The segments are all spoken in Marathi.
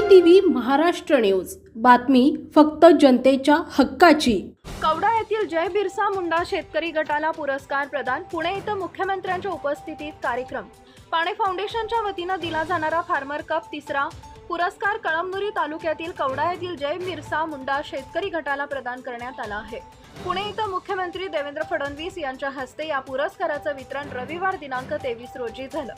TV Maharashtra news. बातमी फक्त जनतेच्या हक्काची. कवडा येथील जय बिरसा मुंडा शेतकरी गटाला पुरस्कार प्रदान पुणे इथं मुख्यमंत्र्यांच्या उपस्थितीत कार्यक्रम. पाणे फाउंडेशनच्या वतीनं दिला जाणारा फार्मर कप तिसरा पुरस्कार कळमनुरी तालुक्यातील कवडा येथील जय मिरसा मुंडा शेतकरी गटाला प्रदान करण्यात आला आहे. पुणे इथं मुख्यमंत्री देवेंद्र फडणवीस यांच्या हस्ते या पुरस्काराचं वितरण रविवार दिनांक तेवीस रोजी झालं.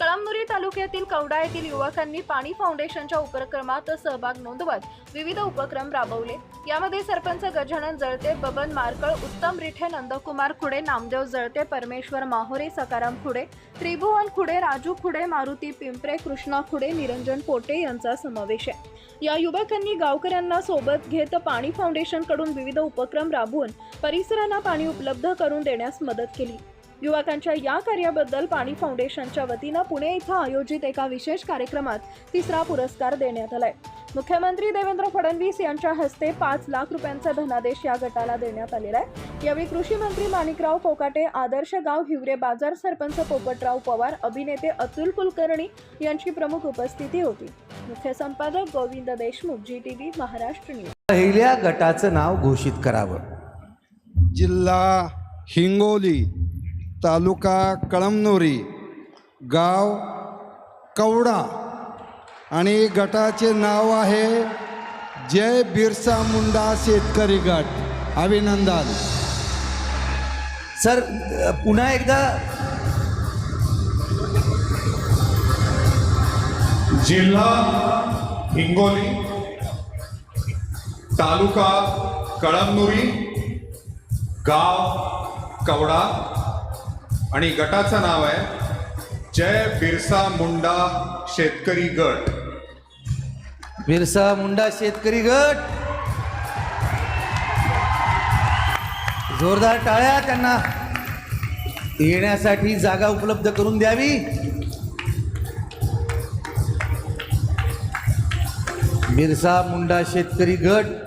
कळमनुरी तालुक्यातील कवडा येथील युवकांनी पाणी फाउंडेशनच्या उपक्रमात सहभाग नोंदवत विविध उपक्रम राबवले. यामध्ये सरपंच गजानन जळते बबन मारकळ उत्तम रिठे नंदकुमार खुडे नामदेव जळते परमेश्वर माहोरे सकाराम खुडे त्रिभुवन खुडे राजू खुडे मारुती पिंपरे कृष्णा खुडे निरंजन पोटे यांचा समावेश आहे. या युवकांनी गावकऱ्यांना सोबत घेत पाणी फाउंडेशनकडून विविध उपक्रम राबवून परिसरांना पाणी उपलब्ध करून देण्यास मदत केली. युवकांच्या या कार्याबद्दल पाणी फाउंडेशनच्या वतीनं पुणे इथं आयोजित एका विशेष कार्यक्रमात तिसरा पुरस्कार देण्यात आलाय. मुख्यमंत्री देवेंद्र फडणवीस यांच्या हस्ते पाच लाख रुपयांचा धनादेश या गटाला देण्यात आलेला आहे. यावेळी कृषी मंत्री माणिकराव कोकाटे आदर्श गाव हिवरे बाजार सरपंच पोपटराव पवार अभिनेते अतुल कुलकर्णी यांची प्रमुख उपस्थिती होती. मुख्य संपादक Govind Deshmukh G T V Maharashtra news पहिल्या गटाचं नाव घोषित करावं. जिल्हा हिंगोली तालुका कळमनुरी गाव कवडा आणि गटाचे नाव आहे जय बिरसा मुंडा शेतकरी गट. अभिनंदन. सर पुन्हा एकदा जिल्हा हिंगोली तालुका कळमनुरी गाव कवडा आणि गटाचं नाव आहे जय बिरसा मुंडा शेतकरी गट. बिरसा मुंडा शेतकरी गट. जोरदार टाळ्या त्यांना येण्यासाठी जागा उपलब्ध करून द्यावी. बिरसा मुंडा शेतकरी गट.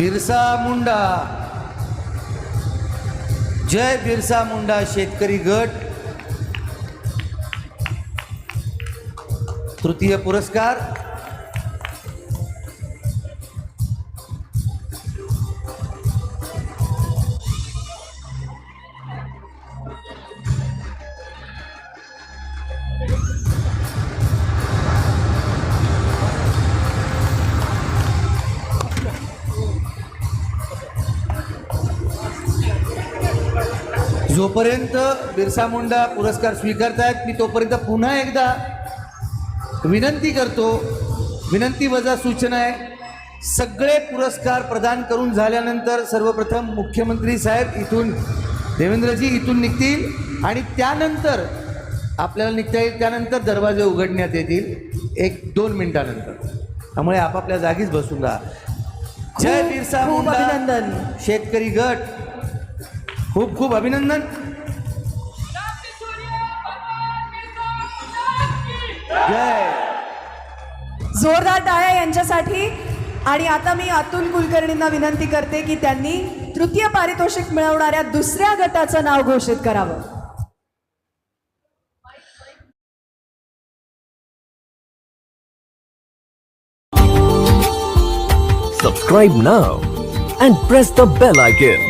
बिरसा मुंडा. जय बिरसा मुंडा शेतकरी गट. तृतीय पुरस्कार. जोपर्यंत बिरसा मुंडा पुरस्कार स्वीकारतायत मी तोपर्यंत पुन्हा एकदा विनंती करतो विनंती वजा सूचना आहे सगळे पुरस्कार प्रदान करून झाल्यानंतर सर्वप्रथम मुख्यमंत्री साहेब इथून देवेंद्रजी इथून निघतील आणि त्यानंतर आपल्याला निघता येईल त्यानंतर दरवाजे उघडण्यात येतील एक दोन मिनिटानंतर. त्यामुळे आपापल्या जागीच बसून राहा. जय बिरसा मुंडा. शेतकरी गट. खूप खूप अभिनंदन. जय. जोरदार टाळ्या यांच्यासाठी. आणि आता मी अतुल कुलकर्णींना विनंती करते की त्यांनी तृतीय पारितोषिक मिळवणाऱ्या दुसऱ्या गटाचं नाव घोषित करावं. Subscribe now and press the bell icon.